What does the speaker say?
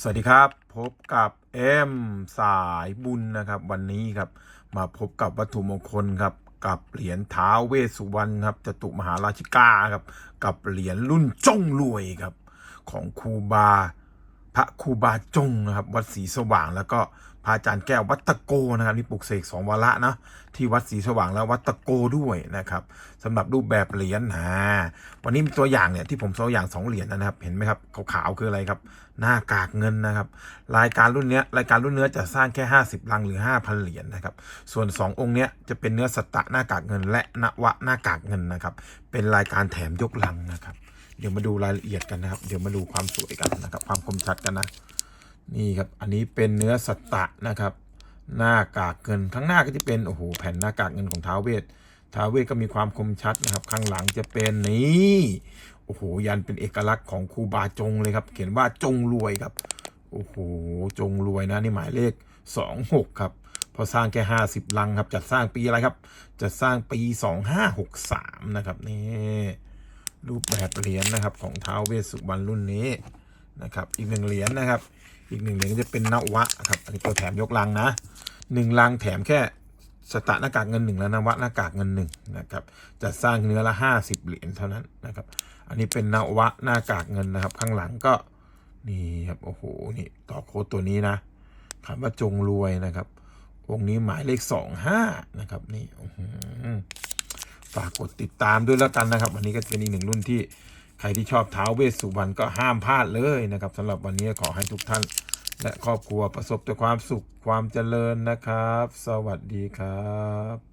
สวัสดีครับ พบกับเอ็มสายบุญนะครับ วันนี้ครับ มาพบกับวัตถุมงคลครับกับเหรียญท้าวเวสสุวรรณครับจตุมหาราชิกาครับ กับเหรียญรุ่นจ้องรวยครับ ของครูบา พระครูบาจงนะครับ วัดศรีสว่าง แล้วก็พระอาจารย์แก้ววัดตะโกนะครับนี่ปลุกเสกสองวาระนะที่วัดศรีสว่างแล้ววัดตะโกด้วยนะครับสำหรับรูปแบบเหรียญนะวันนี้มีตัวอย่างเนี่ยที่ผมตัวอย่างสองเหรียญนะครับ เห็นไหมครับขาวๆคืออะไรครับ หน้ากากเงินนะครับ รายการรุ่นเนี้ยรายการรุ่นเนื้อจะสร้างแค่ 50 ลังหรือ 5,000 เหรียญนะครับ ส่วน 2 องค์เนี้ยจะเป็นเนื้อสตตะหน้ากากเงิน และนวะหน้ากากเงินนะครับ เป็นรายการแถมยกลังนะครับ เดี๋ยวมาดูรายละเอียดกันนะครับ เดี๋ยวมาดูความสวยกันนะครับ ความคมชัดกันนะ นี่ครับ อันนี้เป็นเนื้อสตตะนะครับ หน้ากากเงินข้างหน้าก็จะเป็นโอ้โหแผ่นหน้ากากเงินของท้าวเวทท้าวเวทก็มีความคมชัดนะครับ ข้างหลังจะเป็นนี่โอ้โหยันเป็นเอกลักษณ์ของครูบาจงเลยครับ เขียนว่าจงรวยครับโอ้โหจงรวยนะนี่หมายเลขสองหกครับ พอสร้างแค่ห้าสิบลังครับจัดสร้างปีอะไรครับจะสร้างปีสองห้าหกสามนะครับนี่ รูปแบบเหรียญนะครับ ของท้าวเวสสุวรรณรุ่นนี้นะครับ อีกหนึ่งเหรียญนะครับ อีกหนึ่งเหรียญก็จะเป็นนวะครับ อันนี้ตัวแถมยกลังนะหนึ่งลังแถมแค่สตะหน้ากากเงินหนึ่งแล้วนวะหน้ากากเงินหนึ่งนะครับจะสร้างเนื้อละห้าสิบเหรียญเท่านั้นนะครับ อันนี้เป็นนวะหน้ากากเงินนะครับ ข้างหลังก็นี่ครับโอ้โหนี่ต่อโค้ดตัวนี้นะคำว่าจงรวยนะครับองค์นี้หมายเลขสองห้านะครับ นี่อื ฝากกดติดตามด้วยแล้วกันนะครับ วันนี้ก็เป็นอีกหนึ่งรุ่นที่ใครที่ชอบเท้าเวสสุวรรณก็ห้ามพลาดเลยนะครับสำหรับวันนี้ขอให้ทุกท่าน และครอบครัวประสบแต่ความสุขความเจริญนะครับ สวัสดีครับ